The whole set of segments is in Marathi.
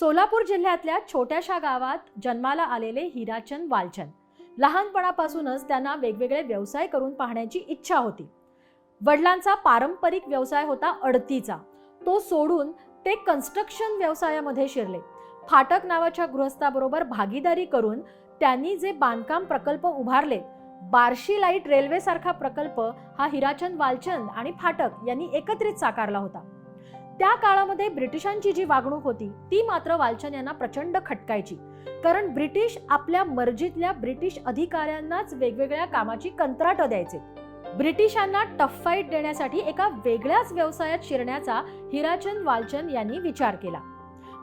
सोलापूर जिल्ह्यातल्या छोट्याशा गावात जन्माला आलेले हिराचंद वालचंद. लहानपणापासूनच त्यांना वेगवेगळे व्यवसाय करून पाहण्याची इच्छा होती. वडिलांचा पारंपरिक व्यवसाय होता अडतीचा. तो सोडून ते कन्स्ट्रक्शन व्यवसायामध्ये शिरले. फाटक नावाच्या गृहस्थाबरोबर भागीदारी करून त्यांनी जे बांधकाम प्रकल्प उभारले बार्शी लाइट रेल्वेसारखा प्रकल्प हा हिराचंद वालचंद आणि फाटक यांनी एकत्रित साकारला होता. त्या काळामध्ये ब्रिटिशांची जी वागणूक होती ती मात्र वालचंद यांना प्रचंड खटकायची. कारण ब्रिटिश आपल्या मर्जीतल्या ब्रिटिश अधिकाऱ्यांनाच वेगवेगळ्या कामाची कंत्राटं द्यायचे. ब्रिटिशांना टफ फाईट देण्यासाठी एका वेगळ्याच व्यवसायात शिरण्याचा हिराचंद वालचंद यांनी विचार केला.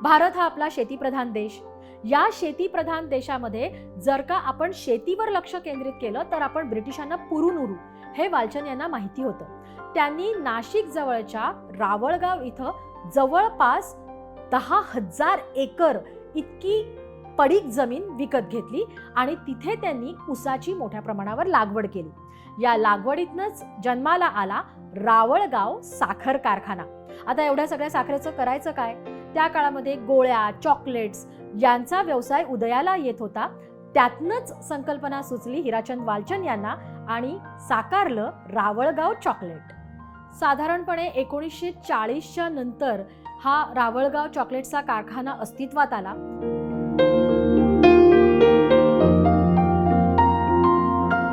भारत हा आपला शेतीप्रधान देश. या शेतीप्रधान देशामध्ये जर का आपण शेतीवर लक्ष केंद्रित केलं तर आपण ब्रिटिशांना पुरून उरू हे वालचंद यांना माहिती होतं. त्यांनी नाशिक जवळच्या रावळगाव इथं जवळपास दहा हजार एकर इतकी पडीक जमीन विकत घेतली आणि तिथे त्यांनी ऊसाची मोठ्या प्रमाणावर लागवड केली. या लागवडीतनंच जन्माला आला रावळगाव साखर कारखाना. आता एवढ्या सगळ्या साखरेचं करायचं काय? त्या काळामध्ये गोळ्या चॉकलेट्स यांचा व्यवसाय उदयाला येत होता. त्यातनंच संकल्पना सुचली हिराचंद वालचंद यांना आणि साकारलं रावळगाव चॉकलेट. साधारणपणे एकोणीसशे चाळीसच्या नंतर हा रावळगाव चॉकलेटचा कारखाना अस्तित्वात आला.